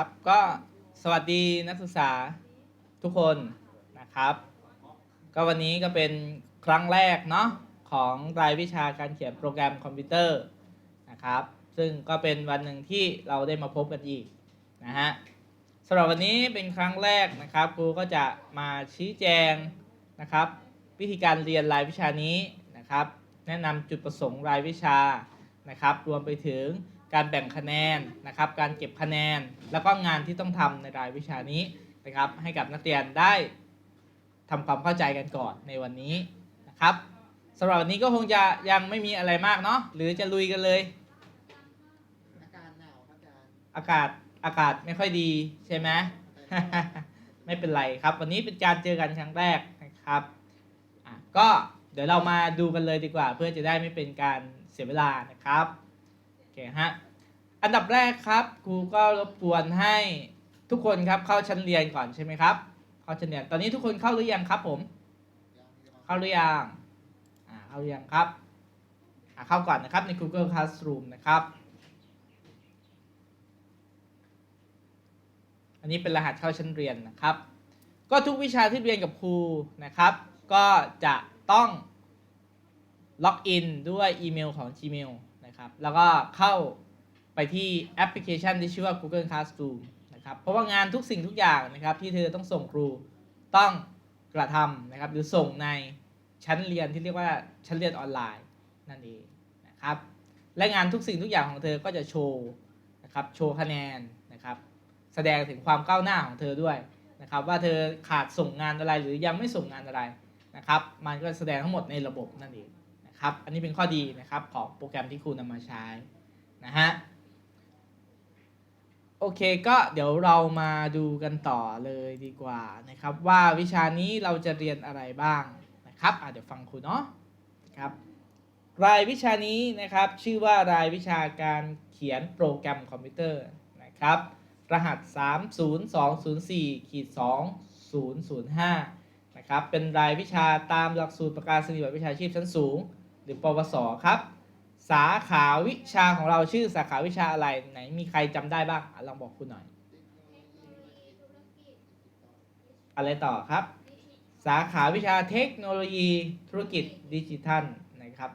ครับ ก็สวัสดีนักศึกษาทุกคนนะครับ ก็วันนี้ก็เป็นครั้งแรกเนาะของรายวิชาการเขียนโปรแกรมคอมพิวเตอร์นะครับ ซึ่งก็เป็นวันหนึ่งที่เราได้มาพบกันอีกนะฮะสำหรับวันนี้เป็นครั้งแรกนะครับครูก็จะมาชี้แจงนะครับ วิธีการเรียนรายวิชานี้นะครับ แนะนำจุดประสงค์รายวิชานะครับ รวมไปถึง การแบ่งคะแนนนะครับ การเก็บคะแนน แล้วก็งานที่ต้องทำในรายวิชานี้นะครับ ให้กับนักเรียนได้ทำความเข้าใจกันก่อนในวันนี้นะครับสำหรับวันนี้ก็คงจะยังไม่มีอะไรมากเนาะหรือจะลุยกันเลย อากาศหนาวครับอาจารย์อากาศอากาศไม่ค่อยดีใช่ไหม ไม่เป็นไรครับ วันนี้เป็นการเจอกันครั้งแรกนะครับอะก็เดี๋ยวเรามาดูกันเลยดีกว่า เพื่อจะได้ไม่เป็นการเสียเวลานะครับโอ เคฮะ อันดับแรกครับครูก็รบกวนให้ทุกคนครับเข้าชั้นเรียนก่อนใช่ไหมครับ เข้าชั้นเรียน ตอนนี้ทุกคนเข้าหรือยังครับผม เข้าหรือยังอ่าเข้าหรือยังครับอ่าเข้าก่อนนะครับใน Google Classroom นะครับ อันนี้เป็นรหัสเข้าชั้นเรียนนะครับ ก็ทุกวิชาที่เรียนกับครูนะครับ ก็จะต้องล็อกอินด้วยอีเมลของ Gmail นะครับ แล้วก็เข้าไปที่แอปพลิเคชันที่ชื่อว่า Google Classroom นะครับ เพราะว่างานทุกสิ่งทุกอย่างนะครับ ที่เธอต้องส่งครูต้องกระทำนะครับ หรือส่งในชั้นเรียนที่เรียกว่าชั้นเรียนออนไลน์นั่นเองนะครับ และงานทุกสิ่งทุกอย่างของเธอก็จะโชว์นะครับ โชว์คะแนนนะครับ แสดงถึงความก้าวหน้าของเธอด้วยนะครับ ว่าเธอขาดส่งงานอะไรหรือยังไม่ส่งงานอะไรนะครับ มันก็แสดงทั้งหมดในระบบนั่นเอง นะครับ อันนี้เป็นข้อดีนะครับของโปรแกรมที่ครูนำมาใช้นะฮะ โอเคก็เดี๋ยวเรามาดูกันต่อเลยดีกว่านะครับ ว่าวิชานี้เราจะเรียนอะไรบ้างนะครับอะเดี๋ยวฟังครูเนาะนะครับ รายวิชานี้นะครับชื่อว่ารายวิชาการเขียนโปรแกรมคอมพิวเตอร์นะครับ รหัส 30204ขีด2005นะครับเป็นรายวิชาตามหลักสูตรประกาศนียบัตรวิชาชีพชั้นสูง รือปวสครับ สาขาวิชาของเราชื่อสาขาวิชาอะไรไหนมีใครจำได้บ้างอลองบอกคุณหน่อย อะไรต่อครับ สาขาวิชาเทคโนโลยีธุรกิจดิจิทัลนะครับ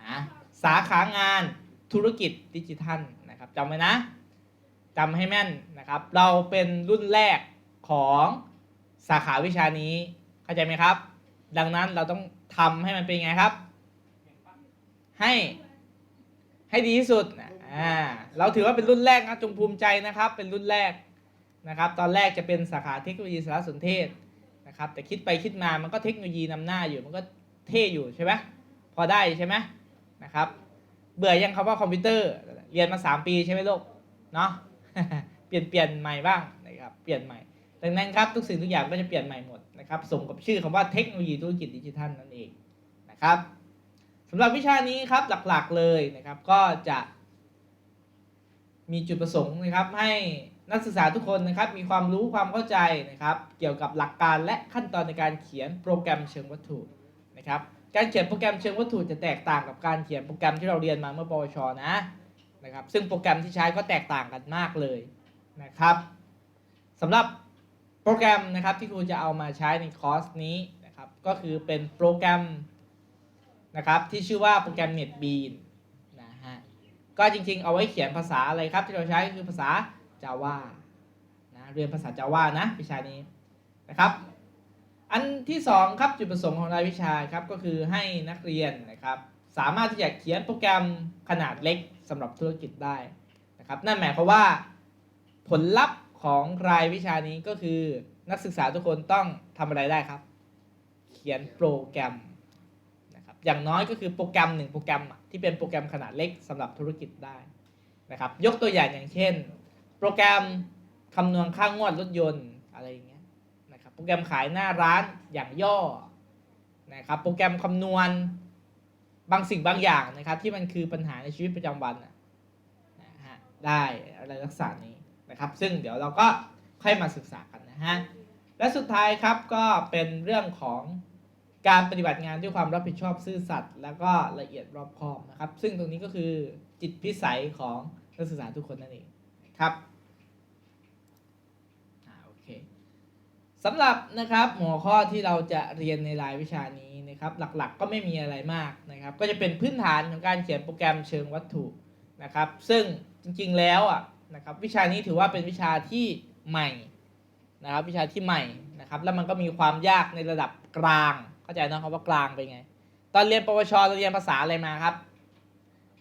นะสาขางานธุรกิจดิจิทัลนะครับจำไว้นะจำให้แม่นนะครับ เราเป็นรุ่นแรกของสาขาวิชานี้เข้าใจไหมครับ ดังนั้นเราต้องทำให้มันเป็นไงครับ ให้ให้ดีที่สุดอ่าเราถือว่าเป็นรุ่นแรกนะจงภูมิใจนะครับ เป็นรุ่นแรกนะครับ ตอนแรกจะเป็นสาขาเทคโนโลยีสารสนเทศนะครับ แต่คิดไปคิดมามันก็เทคโนโลยีนำหน้าอยู่มันก็เท่อยู่ใช่ไหมพอได้ใช่ไหมนะครับ เบื่อยังคำว่าคอมพิวเตอร์ เรียนมา 3 ปีใช่ไหมลูกเนาะเปลี่ยนเปลี่ยนใหม่บ้างนะครับเปลี่ยนใหม่ดังนั้นครับทุกสิ่งทุกอย่างก็จะเปลี่ยนใหม่หมดนะครับสมกับชื่อคำว่าเทคโนโลยีธุรกิจดิจิทัลนั่นเองนะครับ สำหรับวิชานี้ครับหลักๆเลยนะครับก็จะ มีจุดประสงค์นะครับ ให้นักศึกษาทุกคนนะครับ มีความรู้ความเข้าใจนะครับ เกี่ยวกับหลักการและขั้นตอนในการเขียนโปรแกรมเชิงวัตถุนะครับ การเขียนโปรแกรมเชิงวัตถุจะแตกต่างกับการเขียนโปรแกรมที่เราเรียนมาเมื่อปวชนะนะครับ ซึ่งโปรแกรมที่ใช้ก็แตกต่างกันมากเลยนะครับสำหรับโปรแกรมนะครับที่ครูจะเอามาใช้ในคอร์สนี้นะครับ ก็คือเป็นโปรแกรม นะครับที่ชื่อว่าโปรแกรม NetBeans นะฮะก็จริงๆ เอาไว้เขียนภาษาอะไรครับ ที่เราใช้คือภาษา Java นะเรียนภาษา Java นะวิชานี้นะครับ อันที่สองครับจุดประสงค์ของรายวิชาครับก็คือให้นักเรียนนะครับสามารถที่จะเขียนโปรแกรมขนาดเล็กสำหรับธุรกิจได้นะครับนั่นหมายความว่าผลลัพธ์ของรายวิชานี้ก็คือนักศึกษาทุกคนต้องทำอะไรได้ครับ เขียนโปรแกรม อย่างน้อยก็คือโปรแกรมหนึ่งโปรแกรมที่เป็นโปรแกรมขนาดเล็กสำหรับธุรกิจได้นะครับยกตัวอย่างอย่างเช่น โปรแกรมคำนวณค่างวดรถยนต์อะไรอย่างเงี้ยนะครับโปรแกรมขายหน้าร้านอย่างย่อนะครับโปรแกรมคำนวณบางสิ่งบางอย่างนะครับ ที่มันคือปัญหาในชีวิตประจำวันนะฮะได้อะไรลักษณะนี้นะครับ ซึ่งเดี๋ยวเราก็ค่อยมาศึกษากันนะฮะและสุดท้ายครับก็เป็นเรื่องของ การปฏิบัติงานด้วยความรับผิดชอบซื่อสัตย์แล้วก็ละเอียดรอบคอบนะครับ ซึ่งตรงนี้ก็คือจิตพิสัยของนักศึกษาทุกคนนั่นเองครับโอเคสำหรับนะครับหัวข้อที่เราจะเรียนในรายวิชานี้นะครับหลักๆ ก็ไม่มีอะไรมากนะครับ ก็จะเป็นพื้นฐานของการเขียนโปรแกรมเชิงวัตถุนะครับ ซึ่งจริงๆแล้วอะนะครับวิชานี้ถือว่าเป็นวิชาที่ใหม่นะครับวิชาที่ใหม่นะครับแล้วมันก็มีความยากในระดับกลาง เข้าใจนะครับว่ากลางเป็นไง ตอนเรียนปวชเราเรียนภาษาอะไรมาครับ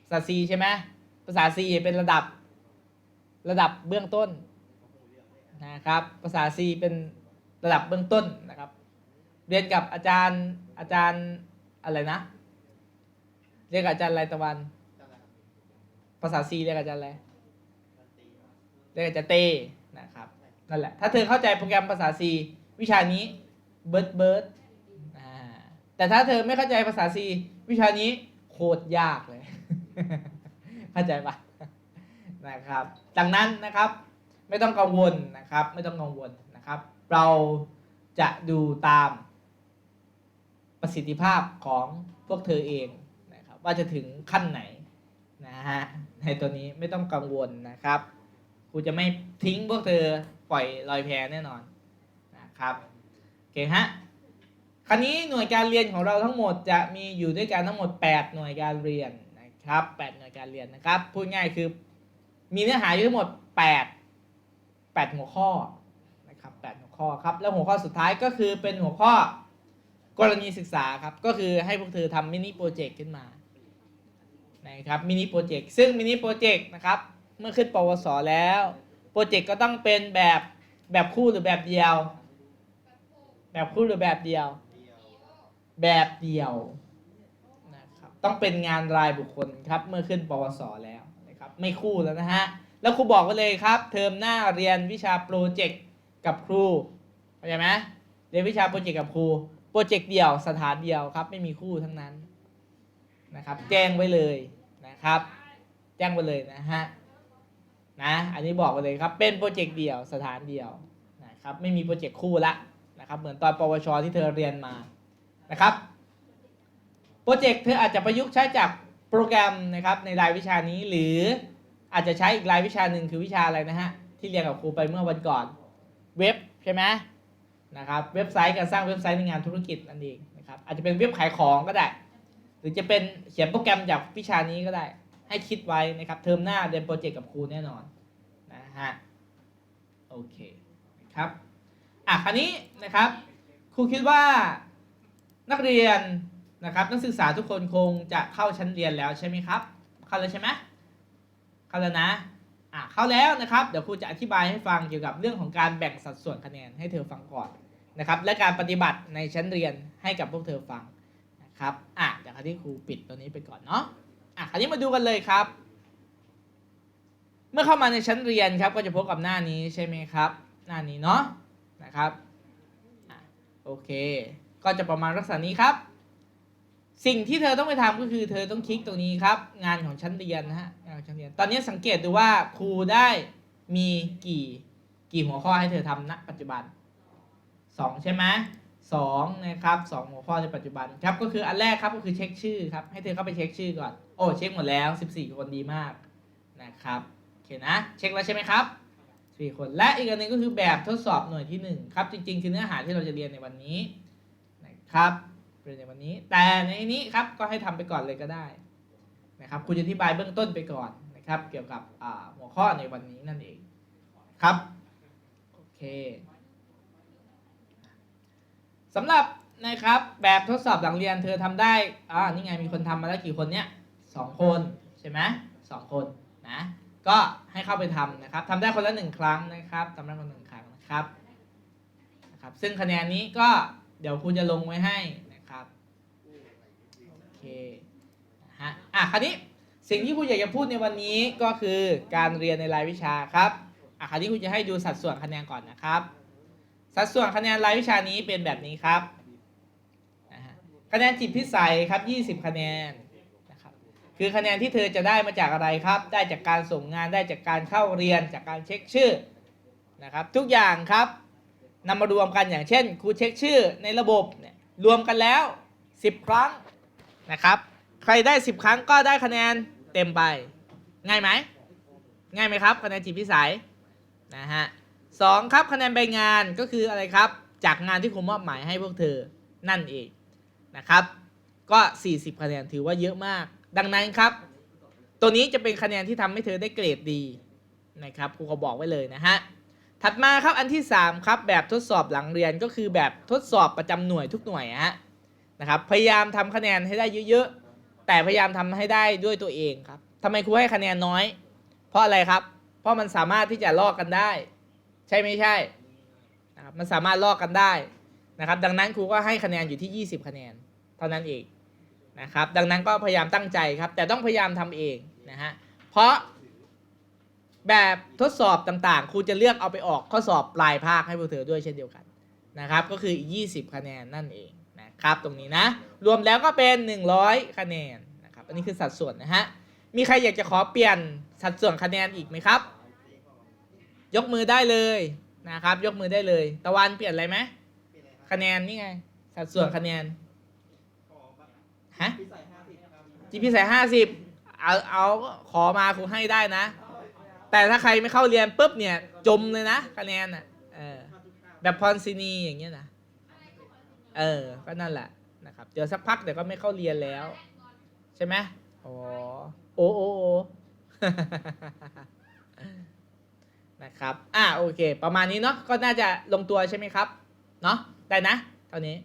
ภาษาซีใช่ไหมภาษาซีเป็นระดับระดับเบื้องต้นนะครับ ภาษาซีเป็นระดับเบื้องต้นนะครับ เรียนกับอาจารย์อาจารย์อะไรนะ เรียนกับอาจารย์ไรตะวัน ภาษาซีเรียกอาจารย์อะไรเรียกอาจารย์เต้นะครับนั่นแหละ ถ้าเธอเข้าใจโปรแกรมภาษาซีวิชานี้เบิร์ดเบิร์ด แต่ถ้าเธอไม่เข้าใจภาษาซีวิชานี้โคตรยากเลย เข้าใจปะนะครับ ดังนั้นนะครับไม่ต้องกังวลนะครับ ไม่ต้องกังวลนะครับ เราจะดูตามประสิทธิภาพของพวกเธอเองนะครับ ว่าจะถึงขั้นไหนนะฮะในตัวนี้ไม่ต้องกังวลนะครับครูจะไม่ทิ้งพวกเธอปล่อยลอยแพแน่นอนนะครับโอเคฮะ คราวนี้หน่วยการเรียนของเราทั้งหมดจะมีอยู่ด้วยกันทั้งหมด 8 หน่วยการเรียนนะครับ 8 หน่วยการเรียนนะครับ พูดง่ายคือมีเนื้อหาอยู่ทั้งหมด 8 8 หัวข้อนะครับ 8 หัวข้อครับ แล้วหัวข้อสุดท้ายก็คือเป็นหัวข้อกรณีศึกษาครับ ก็คือให้พวกเธอทำมินิโปรเจกต์ขึ้นมานะครับมินิโปรเจกต์ซึ่งมินิโปรเจกต์นะครับเมื่อขึ้นปวสแล้วโปรเจกต์ก็ต้องเป็นแบบแบบคู่หรือแบบเดียว แบบคู่หรือแบบเดียว แบบเดียวนะครับต้องเป็นงานรายบุคคลครับเมื่อขึ้นปวสแล้วนะครับไม่คู่แล้วนะฮะแล้วครูบอกไว้เลยครับ เทอมหน้าเรียนวิชาโปรเจกต์กับครูเข้าใจไหมเรียนวิชาโปรเจกต์กับครูโปรเจกต์เดียวสถานเดียวครับ ไม่มีคู่ทั้งนั้นนะครับ แจ้งไว้เลยนะครับ แจ้งไว้เลยนะฮะนะอันนี้บอกไว้เลยครับเป็นโปรเจกต์เดียวสถานเดียวนะครับไม่มีโปรเจกต์คู่ละนะครับเหมือนตอนปวชที่เธอเรียนมา นะครับโปรเจกต์เธออาจจะประยุกต์ใช้จากโปรแกรมนะครับในรายวิชานี้หรืออาจจะใช้อีกรายวิชาหนึ่งคือวิชาอะไรนะฮะที่เรียนกับครูไปเมื่อวันก่อนเว็บใช่ไหมนะครับเว็บไซต์การสร้างเว็บไซต์ในงานธุรกิจนั่นเองนะครับอาจจะเป็นเว็บขายของก็ได้ หรือจะเป็นเขียนโปรแกรมจากวิชานี้ก็ได้ ให้คิดไว้นะครับเทอมหน้าเรียนโปรเจกต์กับครูแน่นอนนะฮะโอเคครับอะคราวนี้นะครับครูคิดว่า นักเรียนนะครับนักศึกษาทุกคนคงจะเข้าชั้นเรียนแล้วใช่ไหมครับ เข้าแล้วใช่ไหมเข้าแล้วนะอะเข้าแล้วนะครับ เดี๋ยวครูจะอธิบายให้ฟังเกี่ยวกับเรื่องของการแบ่งสัดส่วนคะแนนให้เธอฟังก่อนนะครับ และการปฏิบัติในชั้นเรียนให้กับพวกเธอฟังนะครับอะเดี๋ยวคราวนี้ครูปิดตัวนี้ไปก่อนเนาะอะคราวนี้มาดูกันเลยครับ เมื่อเข้ามาในชั้นเรียนครับก็จะพบกับหน้านี้ใช่ไหมครับ หน้านี้เนาะนะครับอโอเค ก็จะประมาณลักษณะนี้ครับ สิ่งที่เธอต้องไปทำก็คือ เธอต้องคลิกตรงนี้ครับ งานของชั้นเรียนนะฮะงานของชั้นเรียน ตอนนี้สังเกตดูว่าครูได้มีกี่กี่หัวข้อให้เธอทำณปัจจุบันสองใช่ไหมสองนะครับสองหัวข้อในปัจจุบันครับก็คืออันแรกครับก็คือเช็คชื่อครับให้เธอเข้าไปเช็คชื่อก่อน โอ้เช็คหมดแล้ว 14 คนดีมากนะครับโอเคนะเช็คแล้วใช่ไหมครับสี่คนและอีกอันหนึงก็คือแบบทดสอบหน่วยที่หนึ่งครับจริงๆ คือเนื้อหาที่เราจะเรียนในวันนี้ ครับเรียนในวันนี้ แต่ในนี้ครับก็ให้ทำไปก่อนเลยก็ได้นะครับคุณจะอธิบายเบื้องต้นไปก่อนนะครับ เกี่ยวกับหัวข้อในวันนี้นั่นเองครับโอเคสำหรับนะครับแบบทดสอบหลังเรียนเธอทำได้อ่านี่ไงมีคนทำมาแล้วกี่คนเนี่ยสองคนใช่ไหมสองคนนะก็ให้เข้าไปทำนะครับทำได้คนละหนึ่งครั้งนะครับทำได้คนละหนึ่งครั้งนะครับนะครับ ซึ่งคะแนนนี้ก็ เดี๋ยวครูจะลงไว้ให้นะครับโอเคฮะอะคราวนี้สิ่งที่ครูอยากจะพูดในวันนี้ก็คือการเรียนในรายวิชาครับอะคราวนี้ครูจะให้ดูสัดส่วนคะแนนก่อนนะครับ สัดส่วนคะแนนรายวิชานี้เป็นแบบนี้ครับคะแนนจิตพิสัยครับ 20 คะแนนนะครับคือคะแนนที่เธอจะได้มาจากอะไรครับ ได้จากการส่งงานได้จากการเข้าเรียนจากการเช็คชื่อนะครับ ทุกอย่างครับ นำมารวมกันอย่างเช่นครูเช็คชื่อในระบบเนี่ยรวมกันแล้ว 10 ครั้งนะครับ ใครได้ 10 ครั้งก็ได้คะแนนเต็มไป ง่ายไหมง่ายไหมครับ คะแนนจิตพิสัยนะฮะสองครับคะแนนใบงานก็คืออะไรครับ จากงานที่ครูมอบหมายให้พวกเธอนั่นเองนะครับ ก็ 40 คะแนนถือว่าเยอะมาก ดังนั้นครับ ตัวนี้จะเป็นคะแนนที่ทำให้เธอได้เกรดดีนะครับครูก็บอกไว้เลยนะฮะ ถัดมาครับอันที่ 3 ครับ แบบทดสอบหลังเรียนก็คือแบบทดสอบประจำหน่วยทุกหน่วยฮะนะครับพยายามทำคะแนนให้ได้เยอะๆ แต่พยายามทำให้ได้ด้วยตัวเองครับทำไมครูให้คะแนนน้อย เพราะอะไรครับ เพราะมันสามารถที่จะลอกกันได้ ใช่ไม่ใช่นะครับมันสามารถลอกกันได้นะครับ ดังนั้นครูก็ให้คะแนนอยู่ที่ 20 คะแนน เท่านั้นเองนะครับ ดังนั้นก็พยายามตั้งใจครับ แต่ต้องพยายามทำเองนะฮะเพราะ แบบทดสอบต่างๆ ครูจะเลือกเอาไปออกข้อสอบปลายภาคให้พวกเธอด้วยเช่นเดียวกันนะครับ ก็คือ 20 คะแนนนั่นเองนะครับ ตรงนี้นะ รวมแล้วก็เป็น 100 คะแนนนะครับ อันนี้คือสัดส่วนนะฮะ มีใครอยากจะขอเปลี่ยนสัดส่วนคะแนนอีกไหมครับ ยกมือได้เลยนะครับ ยกมือได้เลย ตะวันเปลี่ยนอะไรไหมคะแนนนี่ไง สัดส่วนคะแนนฮะจีพีใส่ห้าสิบเอาเอาขอมาครูให้ได้นะ แต่ถ้าใครไม่เข้าเรียนปุ๊บเนี่ย จมเลยนะคะแนนอะเออแบบพรซินีอย่างเงี้ยนะเออ ก็นั่นแหละนะครับเดี๋ยวสักพักเดี๋ยวก็ไม่เข้าเรียนแล้ว ใช่ไหมอ๋อโอ้โอ้โอ้นะครับ อะโอเค ประมาณนี้เนาะ ก็น่าจะลงตัวใช่ไหมครับ เนาะ ได้นะ เท่านี้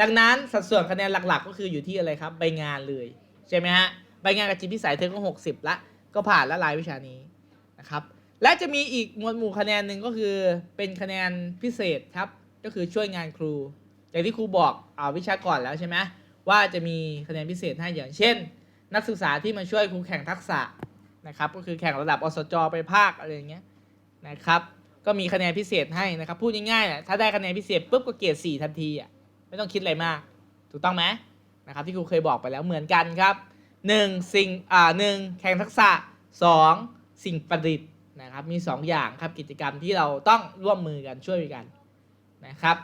ดังนั้นสัดส่วนคะแนนหลักๆ ก็คืออยู่ที่อะไรครับ ใบงานเลย ใช่ไหมฮะ ใบงานกับจิตพิสัยเธอก็60ละ ก็ผ่านละรายวิชานี้ นะครับและจะมีอีกหมวดหมู่คะแนนหนึ่งก็คือเป็นคะแนนพิเศษครับก็คือช่วยงานครู อย่างที่ครูบอกอาวิชาก่อนแล้วใช่ไหมว่าจะมีคะแนนพิเศษให้อย่างเช่น นักศึกษาที่มาช่วยครูแข่งทักษะนะครับก็คือแข่งระดับอสจไปภาคอะไรอย่างเงี้ยนะครับก็มีคะแนนพิเศษให้นะครับพูดง่ายๆแหละถ้าได้คะแนนพิเศษปุ๊บก็เกรดสี่ทันทีอะไม่ต้องคิดอะไรมาก ถูกต้องไหมนะครับที่ครูเคยบอกไปแล้วเหมือนกันครับหนึ่งสิ่งอ่าหนึ่งแข่งทักษะสอง สิ่งประดิษฐ์นะครับ มีสองอย่างครับกิจกรรมที่เราต้องร่วมมือกันช่วยกันนะครับ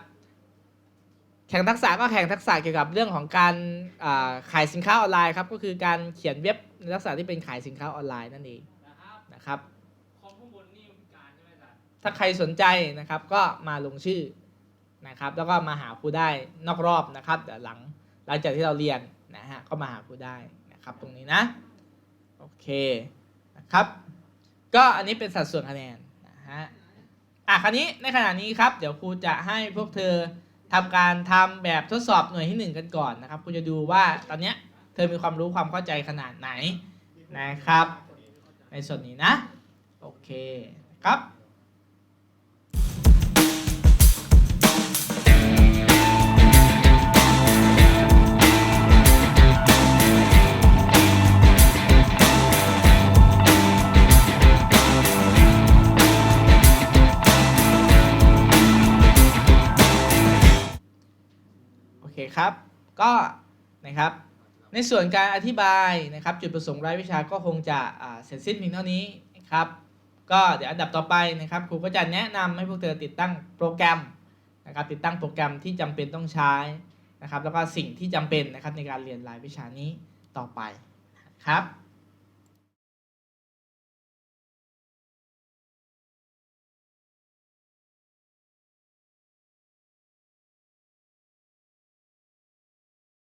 แข่งทักษะก็แข่งทักษะเกี่ยวกับเรื่องของการาขายสินค้าออนไลน์ครับก็คือการเขียนเว็บในลักษณะที่เป็นขายสินค้าออนไลน์นั่นเองนะครับถ้าใครสนใจนะครับก็มาลงชื่อนะครับ แล้วก็มาหาครูได้นอกรอบนะครับเดี๋ยวหลังหลังจากที่เราเรียนนะฮะก็มาหาครูได้นะครับตรงนี้นะ โอเคนะครับ ก็อันนี้เป็นสัดส่วนคะแนนนะฮะอะคราวนี้ในขณะนี้ครับ เดี๋ยวครูจะให้พวกเธอทำการทำแบบทดสอบหน่วยที่หนึ่งกันก่อนนะครับครูจะดูว่าตอนเนี้ยเธอมีความรู้ความเข้าใจขนาดไหนนะครับ ในส่วนนี้นะ โอเคครับ ครับ ก็นะครับ ในส่วนการอธิบายนะครับ จุดประสงค์รายวิชาก็คงจะเสร็จสิ้นเพียงเท่านี้นะครับก็เดี๋ยวอันดับต่อไปนะครับครูก็จะแนะนำให้พวกเธอติดตั้งโปรแกรมนะครับติดตั้งโปรแกรมที่จำเป็นต้องใช้นะครับ แล้วก็สิ่งที่จำเป็นนะครับในการเรียนรายวิชานี้ต่อไปครับ